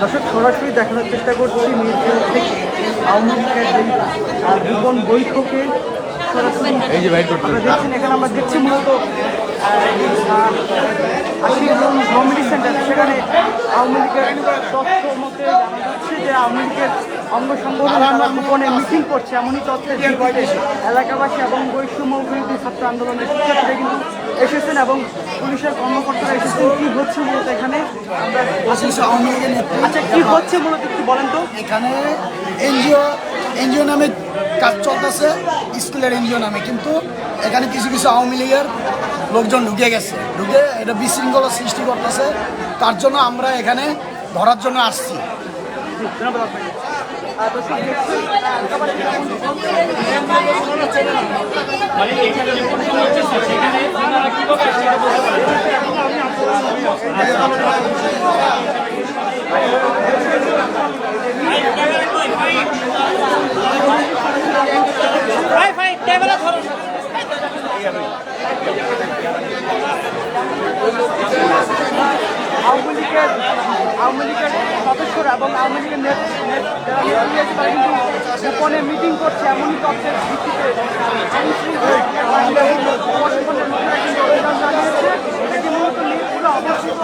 দর্শক সরাসরি দেখানোর চেষ্টা করছি মিরপুর থেকে আওয়ামী বৈঠকে এই যে বাইর দেখছেন এখানে আমরা দেখছি মূলত সেন্টার সেখানে আওয়ামী লীগের তথ্য মতে জানা যাচ্ছে যে আওয়ামী লীগের অঙ্গ সংগঠন গোপনে মিটিং করছে এমনই তথ্যের এলাকাবাসী এবং বৈষম্য বিরোধী ছাত্র আন্দোলনের শিক্ষার্থীরা কিন্তু এসেছেন এবং পুলিশের কর্মকর্তারা এসেছেন। কি হচ্ছে মূলত এখানে? আওয়ামী লীগের নেতৃত্বে আচ্ছা কি হচ্ছে মূলত একটু বলেন তো। এখানে এনজিও এনজিও নামে কাজ চলতেছে স্কুলের এনজিও নামে। কিন্তু এখানে কিছু কিছু আওয়ামী লীগের লোকজন ঢুকে গেছে। ঢুকে এটা বিশৃঙ্খলা সৃষ্টি করতেছে। তার জন্য আমরা এখানে ধরার জন্য আসছি। আহ, দর্শক দেখছেন, এলাকাবাসী যেমন আওয়ামী লীগের এবং আওয়ামী লীগের নেতৃত্বে মিটিং করছে এমনই তথ্যের ভিত্তিতে আইনশৃঙ্খলা বাহিনী এবং প্রশাসনের লোকেরা কিন্তু অভিযান চালিয়েছে এটি মূলত মিরপুরে অবস্থিত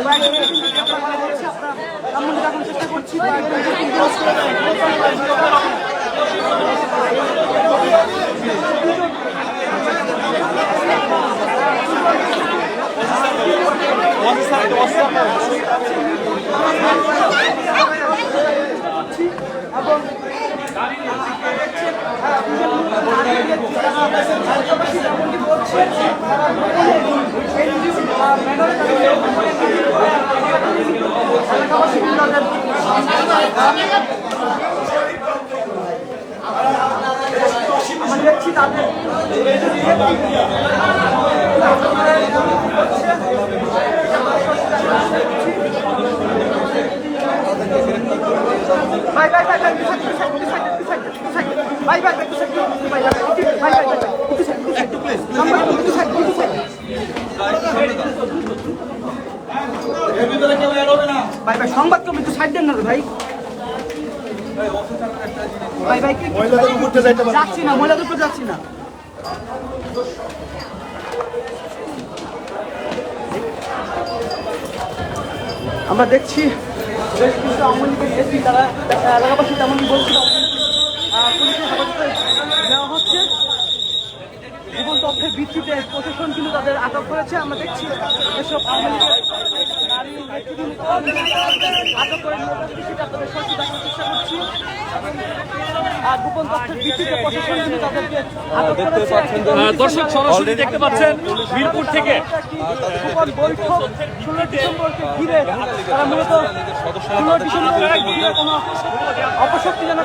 কয়েকজন কিন্তু গ্রেপ্তার করা হয়েছে। আমরা এমন দেখানোর চেষ্টা করছি কয়েকজনকে কিন্তু এবং আমরা দেখছি তাদের ভাই ভাই ভাই ভাই two side two side two side two side ভাই ভাই ভাই টু সাইড ভাই ভাই ভাই ভাই ভাই two side two side two please number two side two side ভাই ভাই সংবাদ কম একটু সাইড দেন না ভাই ভাই যাচ্ছি না মহিলাদের উপর যাচ্ছি না আমরা দেখছি বেশ কিছু আওয়ামী লীগের তারা এলাকাবাসী তেমনই বলছিল হচ্ছে। এবং তথ্যের ভিত্তিতে প্রশাসন কিন্তু তাদের আটক করেছে। আমরা দেখছি এসব আওয়ামী আটক করে সেটা আপনাদের দেখানোর চেষ্টা করছি। আর গোপন তথ্যের ভিত্তিতে প্রশাসন কিন্তু তাদেরকে আটক করেছে। দর্শক সরাসরি দেখতে পাচ্ছেন মিরপুর থেকে। গোপন বৈঠক ষোলো ডিসেম্বরকে ঘিরে তারা মূলত ষোলো ডিসেম্বরকে ঘিরে কোনো অপশক্তি যেন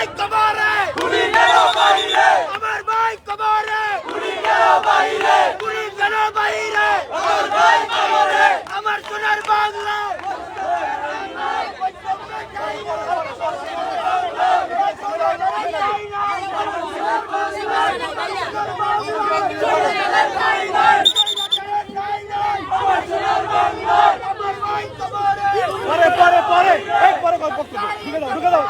কাজ বাইরে আমার পারে তারই গুলি ওরা বাইরে গুলি আগে বাইরে আমার আগে দেন আমার সোনার বাংলা পরে পরে পরে এই পরে গল্প করব ঢুকে দাও ঢুকে দাও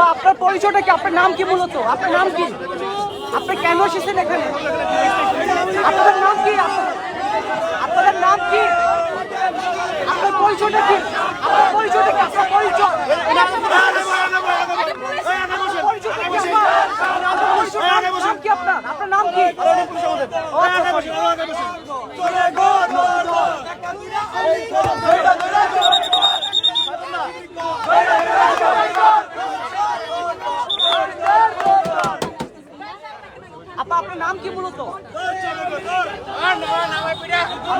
আপা আপনার পরিচয়টা কি? আপনার নাম কি মূলত? আপনার নাম কি? আপনি কেন এসেছেন এখানে? আপনাদের নাম কি? আপনাদের নাম কি? আপনার পরিচয়টা কি? আপনার পরিচয়টা কি? আপনার পরিচয়? আপনার নাম কি? আপনার নাম কি ও আচ্ছা, sorry। আপা আপনার নাম কি মূলত আমরা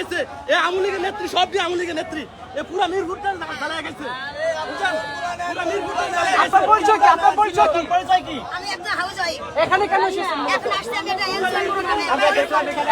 গেছে এ আমুলিগের নেত্রী সব দিয়ে আমুলিগের নেত্রী এ পুরা মিরপুরটা জ্বালা গেছে বুঝছেন পুরা মিরপুরটা জ্বালা গেছে আপনার পরিচয় কি আপনার পরিচয় কি পরিচয় কি আমি একটা হাউস ওয়াইফ এখানে কেন এসেছেন আসছি আমি আমরা দেখলাম এটা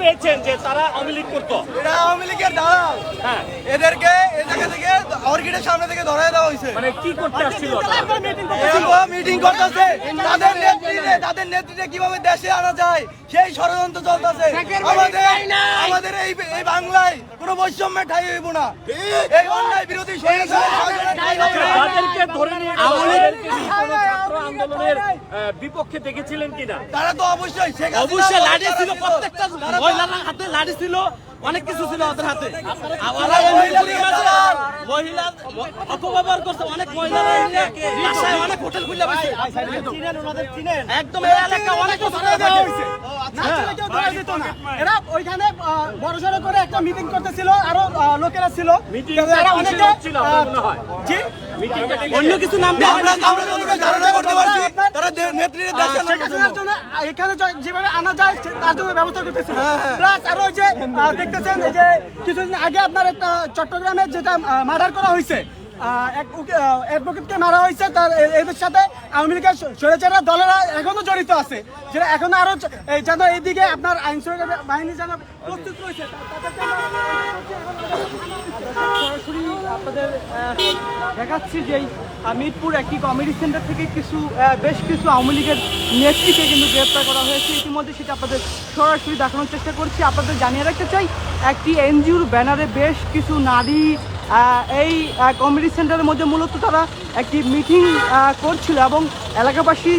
পেয়েছেন যে তারা আওয়ামী লীগ করতো? এটা আওয়ামী লীগের দালাল। হ্যাঁ। এদেরকে এই জায়গা থেকে অর্কিডের সামনে থেকে ধরাই দেওয়া হয়েছে। মানে কি করতে আসছিল? মিটিং করতেছে। তাদের নেতৃত্বে তাদের নেতৃত্বে কীভাবে দেশে আনা যায় সেই ষড়যন্ত্র চলতেছে। আমাদের আমাদের এই এই বাংলায় কোনো বৈষম্যের ঠাই হইব না। এই অন্যায় বিরোধী। তাদেরকে ধরে নিয়ে আন্দোলনের বিপক্ষে দেখেছিলেন কিনা? তারা তো অবশ্যই অবশ্যই লাঠি ছিল প্রত্যেকটা মহিলার হাতে লাঠি ছিল অনেক কিছু ছিল ওদের হাতে। মহিলা অপব্যবহার করছে অনেক অনেক হোটেল খুলে একদম এই এলাকা অনেক বছর ধরে দেওয়া হয়েছে এরা ওইখানে বড় সড়ো করে একটা মিটিং করতেছিল আরও আহ, লোকেরা ছিল। অনেকে, হয়? অন্য কিছু নাম আমরা আমরা ধারণা করতে পারছি। তারা এখানে যেভাবে আনা যায় তার জন্য ব্যবস্থা করতেছিল প্লাস আরও যে দেখতেছেন যে কিছুদিন আগে আপনার একটা চট্টগ্রামে যেটা মার্ডার করা হয়েছে অ্যাডভোকেটকে মারা হয়েছে তার এদের সাথে আওয়ামী লীগের দলেরা এখনও জড়িত আছে। যেটা এখনও আরও যেন এইদিকে আপনার আইন শৃঙ্খলা বাহিনী যেন প্রস্তুত রয়েছে আপনাদের দেখাচ্ছি যে মিরপুর একটি কমেডি সেন্টার থেকে কিছু বেশ কিছু আওয়ামী লীগের নেত্রীকে কিন্তু গ্রেপ্তার করা হয়েছে। ইতিমধ্যে সেটা আপনাদের সরাসরি দেখানোর চেষ্টা করছি। আপনাদের জানিয়ে রাখতে চাই, একটি এনজিওর ব্যানারে বেশ কিছু নারী এই কমেডি সেন্টারের মধ্যে মূলত তারা একটি মিটিং করছিল এবং এলাকাবাসী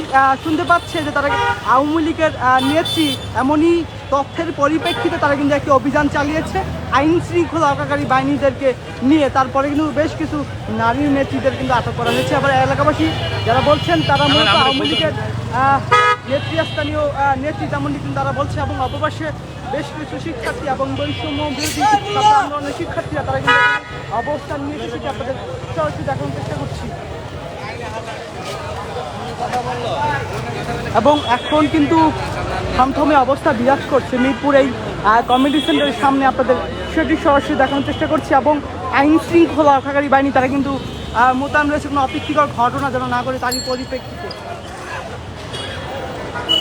শুনতে পাচ্ছে যে তারা আওয়ামী লীগের নেত্রী এমনই তথ্যের পরিপ্রেক্ষিতে তারা কিন্তু একটি অভিযান চালিয়েছে। আইন শৃঙ্খলা রক্ষাকারী বাহিনীদেরকে নিয়ে তারপরে কিন্তু বেশ কিছু নারী নেত্রীদের কিন্তু আটক করা হয়েছে। আবার এলাকাবাসী যারা বলছেন তারা মূলত আওয়ামী লীগের নেতৃস্থানীয় নেত্রী তেমনটি কিন্তু তারা বলছে। এবং অপবাসে বেশ কিছু শিক্ষার্থী এবং বৈষম্য বিরোধী আন্দোলনের শিক্ষার্থীরা তারা কিন্তু অবস্থান নিয়েছে সেটা আপনাদের সরাসরি দেখানোর চেষ্টা করছি। এবং এখন কিন্তু থমথমে অবস্থা বিরাজ করছে মিরপুর এই কমিউনিটি সেন্টারের সামনে আপনাদের সেটি সরাসরি দেখানোর চেষ্টা করছি এবং আইন শৃঙ্খলা রক্ষাকারী বাহিনী, তারা কিন্তু মোতায়েন রয়েছে। কোনো অপেক্ষিকর ঘটনা যেন না করে তারই পরিপ্রেক্ষিতে।